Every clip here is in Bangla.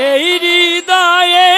এই হৃদয়ে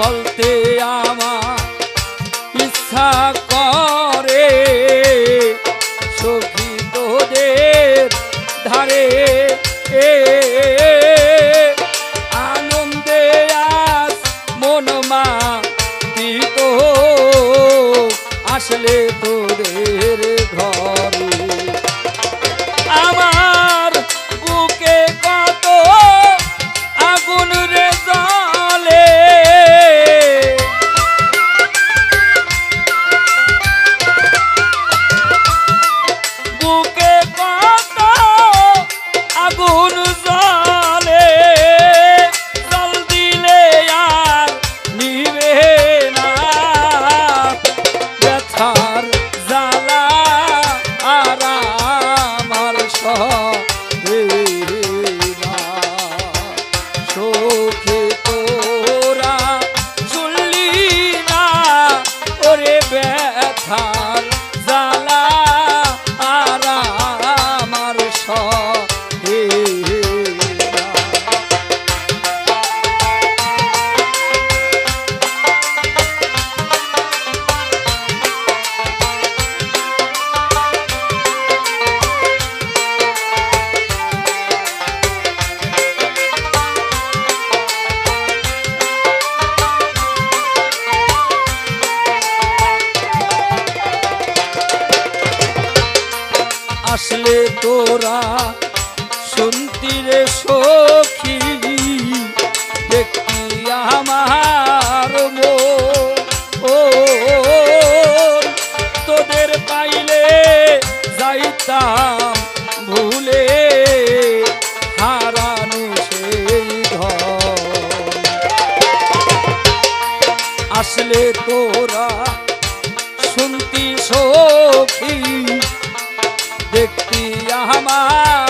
বলতে আমা ইচ্ছা করে। সখী তোদের ধারে এ আনন্দে আস মনমা তিত আসলে তো আসলে তোরা শুনতি রে সখী দেখি আমার ও তোদের পাইলে যাইতাম ভুলে, হারানো সেই ধর আসলে তোরা শুনতি সখী দেখতি আমার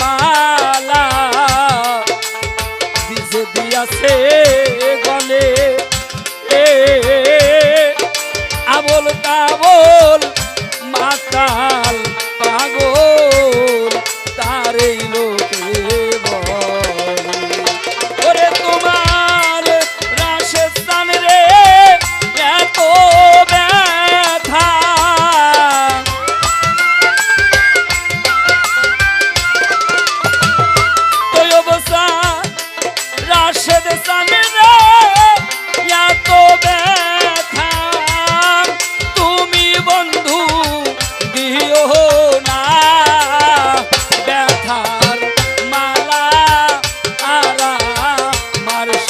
মালা। দিছে দিয়াছে গলে। এ আবল তাবল মাতাল পাগল তারেই লোক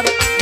আমার